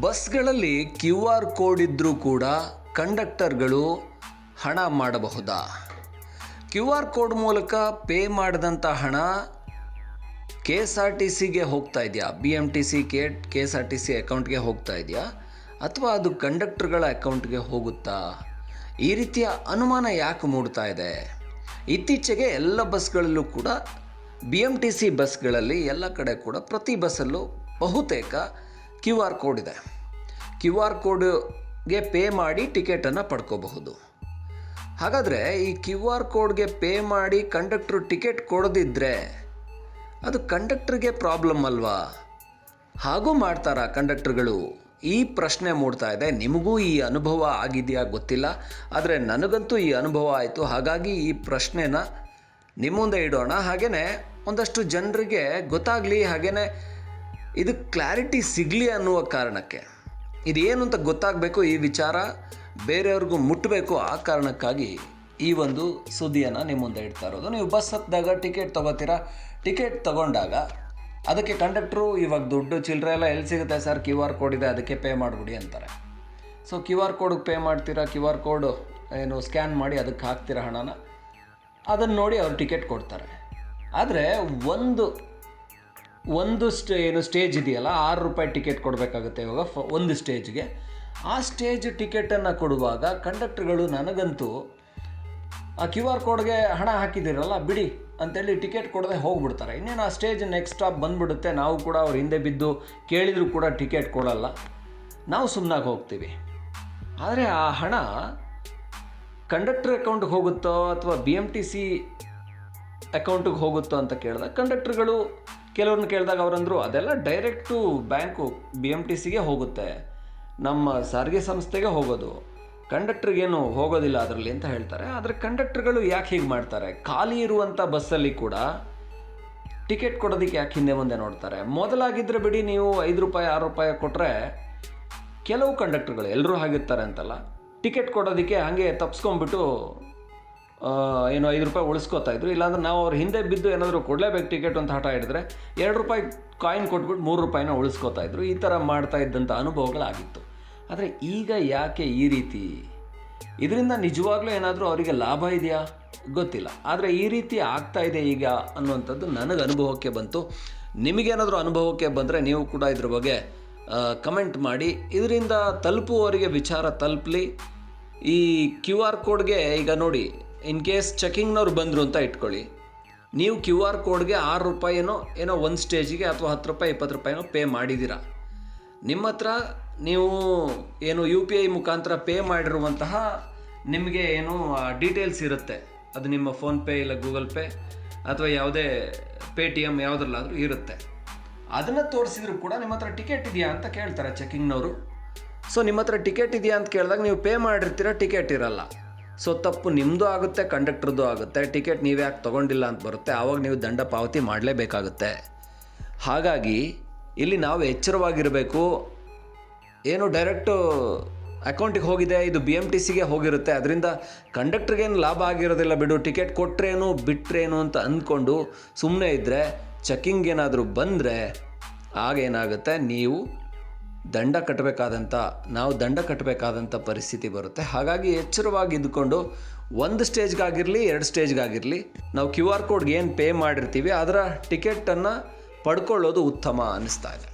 ಬಸ್ಗಳಲ್ಲಿ Q R code ಇದ್ದರೂ ಕೂಡ ಕಂಡಕ್ಟರ್ಗಳು ಹಣ ಮಾಡಬಹುದಾ? ಕ್ಯೂ ಆರ್ ಕೋಡ್ ಮೂಲಕ ಪೇ ಮಾಡಿದಂಥ ಹಣ ಕೆ ಎಸ್ ಆರ್ ಟಿ ಸಿಗೆ ಹೋಗ್ತಾ ಇದೆಯಾ? B M T C, K K S R T C ಅಕೌಂಟ್ಗೆ ಹೋಗ್ತಾ ಇದೆಯಾ? ಅಥವಾ ಅದು ಕಂಡಕ್ಟರ್ಗಳ ಅಕೌಂಟ್ಗೆ ಹೋಗುತ್ತಾ? ಈ ರೀತಿಯ ಅನುಮಾನ ಯಾಕೆ ಮೂಡ್ತಾ ಇದೆ? ಇತ್ತೀಚೆಗೆ ಎಲ್ಲ ಬಸ್ಗಳಲ್ಲೂ ಕೂಡ ಬಿ ಎಂ ಟಿ ಸಿ ಬಸ್ಗಳಲ್ಲಿ ಎಲ್ಲ ಕಡೆ ಕೂಡ ಪ್ರತಿ ಬಸ್ಸಲ್ಲೂ ಬಹುತೇಕ ಕ್ಯೂ ಆರ್ ಕೋಡ್ ಇದೆ. ಕ್ಯೂ ಆರ್ ಕೋಡ್ಗೆ ಪೇ ಮಾಡಿ ಟಿಕೆಟನ್ನು ಪಡ್ಕೋಬಹುದು. ಹಾಗಾದರೆ ಈ ಕ್ಯೂ ಆರ್ ಕೋಡ್ಗೆ ಪೇ ಮಾಡಿ ಕಂಡಕ್ಟ್ರು ಟಿಕೆಟ್ ಕೊಡದಿದ್ದರೆ ಅದು ಕಂಡಕ್ಟ್ರಿಗೆ ಪ್ರಾಬ್ಲಮ್ ಅಲ್ವಾ? ಹಾಗೂ ಮಾಡ್ತಾರಾ ಕಂಡಕ್ಟರ್ಗಳು? ಈ ಪ್ರಶ್ನೆ ಮೂಡ್ತಾ ಇದೆ. ನಿಮಗೂ ಈ ಅನುಭವ ಆಗಿದೆಯಾ ಗೊತ್ತಿಲ್ಲ. ಆದರೆ ನನಗಂತೂ ಈ ಅನುಭವ ಆಯಿತು. ಹಾಗಾಗಿ ಈ ಪ್ರಶ್ನೆನ ನಿಮ್ಮ ಮುಂದೆ ಇಡೋಣ. ಹಾಗೆಯೇ ಒಂದಷ್ಟು ಜನರಿಗೆ ಗೊತ್ತಾಗಲಿ. ಹಾಗೆಯೇ ಇದು ಕ್ಲಾರಿಟಿ ಸಿಗಲಿ ಅನ್ನುವ ಕಾರಣಕ್ಕೆ. ಇದೇನು ಅಂತ ಗೊತ್ತಾಗಬೇಕು ಈ ವಿಚಾರ? ಬೇರೆಯವ್ರಿಗೂ ಮುಟ್ಟಬೇಕು ಆ ಕಾರಣಕ್ಕಾಗಿ ಈ ಒಂದು ಸುದ್ದಿಯನ್ನು ನಿಮ್ಮ ಮುಂದೆ ಇಡ್ತಾ ಇರೋದು. ನೀವು ಬಸ್ ಹತ್ತಿದಾಗ ಟಿಕೆಟ್ ತೊಗೋತೀರಾ? ಟಿಕೆಟ್ ತೊಗೊಂಡಾಗ ಅದಕ್ಕೆ ಕಂಡಕ್ಟ್ರು ಇವಾಗ ದುಡ್ಡು ಚಿಲ್ಲರೆ ಎಲ್ಲ ಎಲ್ಲಿ ಸಿಗುತ್ತೆ ಸರ್? ಕ್ಯೂ ಆರ್ ಕೋಡ್ ಇದೆ, ಅದಕ್ಕೆ ಪೇ ಮಾಡಿಬಿಡಿ ಅಂತಾರೆ. ಸೊ ಕ್ಯೂ ಆರ್ ಕೋಡಿಗೆ ಪೇ ಮಾಡ್ತೀರಾ? ಕ್ಯೂ ಆರ್ ಕೋಡ್ ಏನು ಸ್ಕ್ಯಾನ್ ಮಾಡಿ ಅದಕ್ಕೆ ಹಾಕ್ತೀರಾ ಹಣನ? ಅದನ್ನು ನೋಡಿ ಅವ್ರು ಟಿಕೆಟ್ ಕೊಡ್ತಾರೆ. ಆದರೆ ಒಂದು ಒಂದು ಸ್ಟೇ ಏನು ಸ್ಟೇಜ್ ಇದೆಯಲ್ಲ, ಆರು ರೂಪಾಯಿ ಟಿಕೆಟ್ ಕೊಡಬೇಕಾಗುತ್ತೆ ಇವಾಗ ಫ ಒಂದು ಸ್ಟೇಜ್ಗೆ. ಆ ಸ್ಟೇಜ್ ಟಿಕೆಟನ್ನು ಕೊಡುವಾಗ ಕಂಡಕ್ಟ್ರ್ಗಳು ನನಗಂತೂ, ಆ ಕ್ಯೂ ಆರ್ ಕೋಡ್ಗೆ ಹಣ ಹಾಕಿದ್ದೀರಲ್ಲ, ಬಿಡಿ ಅಂತೇಳಿ ಟಿಕೆಟ್ ಕೊಡದೆ ಹೋಗ್ಬಿಡ್ತಾರೆ. ಇನ್ನೇನು ಆ ಸ್ಟೇಜ್ ನೆಕ್ಸ್ಟ್ ಸ್ಟಾಪ್ ಬಂದ್ಬಿಡುತ್ತೆ, ನಾವು ಕೂಡ ಅವ್ರ ಹಿಂದೆ ಬಿದ್ದು ಕೇಳಿದರೂ ಕೂಡ ಟಿಕೆಟ್ ಕೊಡಲ್ಲ. ನಾವು ಸುಮ್ಮನಾಗಿ ಹೋಗ್ತೀವಿ. ಆದರೆ ಆ ಹಣ ಕಂಡಕ್ಟ್ರ್ ಅಕೌಂಟ್ಗೆ ಹೋಗುತ್ತೋ ಅಥವಾ ಬಿ ಎಂ ಟಿ ಸಿ ಅಕೌಂಟಿಗೆ ಹೋಗುತ್ತೋ ಅಂತ ಕೇಳಿದಾಗ ಕಂಡಕ್ಟರ್ಗಳು ಕೆಲವ್ರನ್ನ ಕೇಳಿದಾಗ ಅವರಂದರು ಅದೆಲ್ಲ direct bank B M T ಸಿಗೆ ಹೋಗುತ್ತೆ. ನಮ್ಮ ಸಾರಿಗೆ ಸಂಸ್ಥೆಗೆ ಹೋಗೋದು. ಕಂಡಕ್ಟ್ರಿಗೇನು ಹೋಗೋದಿಲ್ಲ ಅದರಲ್ಲಿ ಅಂತ ಹೇಳ್ತಾರೆ. ಆದರೆ ಕಂಡಕ್ಟ್ರ್ಗಳು ಯಾಕೆ ಹೀಗೆ ಮಾಡ್ತಾರೆ? ಖಾಲಿ ಇರುವಂಥ ಬಸ್ಸಲ್ಲಿ ಕೂಡ ಟಿಕೆಟ್ ಕೊಡೋದಕ್ಕೆ ಯಾಕೆ ಹಿಂದೆ ಮುಂದೆ ನೋಡ್ತಾರೆ? ಮೊದಲಾಗಿದ್ದರೆ ಬಿಡಿ ನೀವು ಐದು ರೂಪಾಯಿ ಆರು ರೂಪಾಯಿ ಕೊಟ್ಟರೆ ಕೆಲವು ಕಂಡಕ್ಟ್ರ್ಗಳು ಎಲ್ಲರೂ ಹಾಗಿರ್ತಾರೆ ಅಂತಲ್ಲ ಟಿಕೆಟ್ ಕೊಡೋದಕ್ಕೆ ಹಾಗೆ ತಪ್ಸ್ಕೊಂಡ್ಬಿಟ್ಟು ಆ, ಏನು ಐದು ರೂಪಾಯಿ ಉಳಿಸ್ಕೋತಾ ಇದ್ರು. ಇಲ್ಲಾಂದ್ರೆ ನಾವು ಅವ್ರ ಹಿಂದೆ ಬಿದ್ದು ಏನಾದರೂ ಕೊಡಲೇಬೇಕು ಟಿಕೆಟ್ ಅಂತ ಹಠ ಹಿಡಿದ್ರೆ ಎರಡು ರೂಪಾಯಿ ಕಾಯಿನ್ ಕೊಟ್ಬಿಟ್ಟು ಮೂರು ರೂಪಾಯಿನ ಉಳಿಸ್ಕೋತಾ ಇದ್ರು. ಈ ಥರ ಮಾಡ್ತಾ ಇದ್ದಂಥ ಅನುಭವಗಳಾಗಿತ್ತು. ಆದರೆ ಈಗ ಯಾಕೆ ಈ ರೀತಿ? ಇದರಿಂದ ನಿಜವಾಗ್ಲೂ ಏನಾದರೂ ಅವರಿಗೆ ಲಾಭ ಇದೆಯಾ? ಗೊತ್ತಿಲ್ಲ. ಆದರೆ ಈ ರೀತಿ ಆಗ್ತಾ ಇದೆ ಈಗ ಅನ್ನುವಂಥದ್ದು ನನಗೆ ಅನುಭವಕ್ಕೆ ಬಂತು. ನಿಮಗೇನಾದರೂ ಅನುಭವಕ್ಕೆ ಬಂದರೆ ನೀವು ಕೂಡ ಇದ್ರ ಬಗ್ಗೆ ಕಮೆಂಟ್ ಮಾಡಿ. ಇದರಿಂದ ತಲುಪುವವರಿಗೆ ವಿಚಾರ ತಲುಪಲಿ. ಈ ಕ್ಯೂ ಆರ್ ಕೋಡ್ಗೆ ಈಗ ನೋಡಿ ಇನ್ ಕೇಸ್ ಚೆಕಿಂಗ್ನವ್ರು ಬಂದರು ಅಂತ ಇಟ್ಕೊಳ್ಳಿ. ನೀವು ಕ್ಯೂ ಆರ್ ಕೋಡ್ಗೆ ಆರು ರೂಪಾಯಿನೋ ಏನೋ ಒಂದು ಸ್ಟೇಜಿಗೆ ಅಥವಾ ಹತ್ತು ರೂಪಾಯಿ, ಇಪ್ಪತ್ತು ರೂಪಾಯಿನೋ ಪೇ ಮಾಡಿದ್ದೀರ ನಿಮ್ಮ ಹತ್ರ ನೀವು ಏನು ಯು ಪಿ ಐ ಮುಖಾಂತರ ಪೇ ಮಾಡಿರುವಂತಹ ನಿಮಗೆ ಏನು ಡೀಟೇಲ್ಸ್ ಇರುತ್ತೆ. ಅದು ನಿಮ್ಮ ಫೋನ್ಪೇ ಇಲ್ಲ ಗೂಗಲ್ ಪೇ ಅಥವಾ ಯಾವುದೇ ಪೇ ಟಿ ಎಂ ಯಾವುದ್ರಲ್ಲಾದರೂ ಇರುತ್ತೆ. ಅದನ್ನು ತೋರಿಸಿದ್ರು ಕೂಡ ನಿಮ್ಮ ಹತ್ರ ಟಿಕೆಟ್ ಇದೆಯಾ ಅಂತ ಕೇಳ್ತಾರೆ ಚೆಕಿಂಗ್ನವರು. ಸೊ ನಿಮ್ಮ ಹತ್ರ ಟಿಕೆಟ್ ಇದೆಯಾ ಅಂತ ಕೇಳಿದಾಗ ನೀವು ಪೇ ಮಾಡಿರ್ತೀರ, ಟಿಕೆಟ್ ಇರಲ್ಲ. ಸೊ ತಪ್ಪು ನಿಮ್ಮದು ಆಗುತ್ತೆ ಕಂಡಕ್ಟರ್ದು ಆಗುತ್ತೆ, ಟಿಕೆಟ್ ನೀವು ಯಾಕೆ ತೊಗೊಂಡಿಲ್ಲ ಅಂತ ಬರುತ್ತೆ, ಆವಾಗ ನೀವು ದಂಡ ಪಾವತಿ ಮಾಡಲೇಬೇಕಾಗುತ್ತೆ. ಹಾಗಾಗಿ ಇಲ್ಲಿ ನಾವು ಎಚ್ಚರವಾಗಿರಬೇಕು. ಏನು ಡೈರೆಕ್ಟು ಅಕೌಂಟಿಗೆ ಹೋಗಿದೆ, ಇದು ಬಿ ಎಂ ಟಿ ಸಿಗೆ ಹೋಗಿರುತ್ತೆ. ಅದರಿಂದ ಕಂಡಕ್ಟ್ರಿಗೇನು ಲಾಭ ಆಗಿರೋದಿಲ್ಲ ಬಿಡು, ಟಿಕೆಟ್ ಕೊಟ್ಟರೇನು ಬಿಟ್ಟರೇನು ಅಂತ ಅಂದ್ಕೊಂಡು ಸುಮ್ಮನೆ ಇದ್ದರೆ ಚೆಕಿಂಗ್ ಏನಾದರೂ ಬಂದರೆ ಆಗೇನಾಗುತ್ತೆ ನೀವು ದಂಡ ಕಟ್ಟಬೇಕಾದಂಥ ನಾವು ದಂಡ ಕಟ್ಟಬೇಕಾದಂಥ ಪರಿಸ್ಥಿತಿ ಬರುತ್ತೆ. ಹಾಗಾಗಿ ಎಚ್ಚರವಾಗಿ ಇದ್ದುಕೊಂಡು ಒಂದು ಸ್ಟೇಜ್ಗಾಗಿರಲಿ, ಎರಡು ಸ್ಟೇಜ್ಗಾಗಿರಲಿ, ನಾವು ಕ್ಯೂ ಆರ್ ಕೋಡ್ಗೆ ಏನು ಪೇ ಮಾಡಿರ್ತೀವಿ, ಅದರ ಟಿಕೆಟನ್ನು ಪಡ್ಕೊಳ್ಳೋದು ಉತ್ತಮ ಅನ್ನಿಸ್ತಾ ಇದೆ.